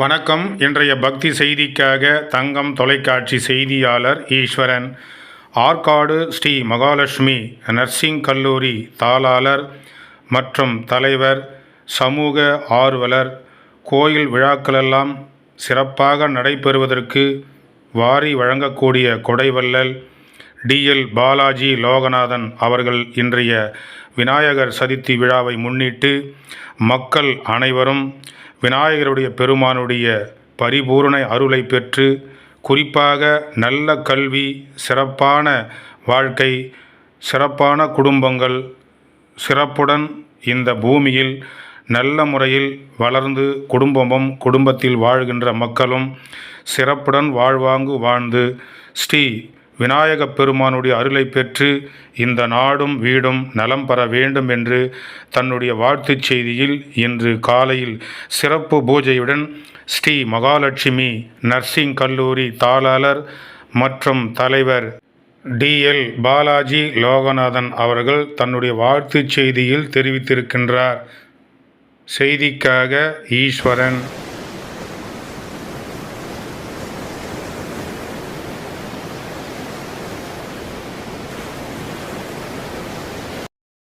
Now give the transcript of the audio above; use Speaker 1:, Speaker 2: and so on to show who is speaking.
Speaker 1: வணக்கம். இன்றைய பக்தி செய்திக்காக தங்கம் தொலைக்காட்சி செய்தியாளர் ஈஸ்வரன். ஆற்காடு ஸ்ரீ மகாலட்சுமி நர்சிங் கல்லூரி தாளாளர் மற்றும் தலைவர் சமூக ஆர்வலர். கோயில் விழாக்களெல்லாம் சிறப்பாக நடைபெறுவதற்கு வாரி வழங்கக்கூடிய கொடைவள்ளல். டிஎல் பாலாஜி லோகநாதன் அவர்கள் இன்றைய விநாயகர் சதுர்த்தி விழாவை முன்னிட்டு மக்கள் அனைவரும் விநாயகருடைய பெருமானுடைய பரிபூரண அருளை பெற்று குறிப்பாக நல்ல கல்வி சிறப்பான வாழ்க்கை சிறப்பான குடும்பங்கள் சிறப்புடன் இந்த பூமியில் நல்ல முறையில் வளர்ந்து குடும்பமும் குடும்பத்தில் வாழ்கின்ற மக்களும் சிறப்புடன் வாழ்வாங்கு வாழ்ந்து ஸ்ரீ விநாயகப் பெருமானுடைய அருளை பெற்று இந்த நாடும் வீடும் நலம் பெற வேண்டும் என்று தன்னுடைய வாழ்த்துச் செய்தியில் இன்று காலையில் சிறப்பு பூஜையுடன் ஸ்ரீ மகாலட்சுமி நர்சிங் கல்லூரி தாளாளர் மற்றும் தலைவர் டிஎல் பாலாஜி லோகநாதன் அவர்கள் தன்னுடைய வாழ்த்துச் செய்தியில் தெரிவித்திருக்கின்றார். செய்திக்காக ஈஸ்வரன்.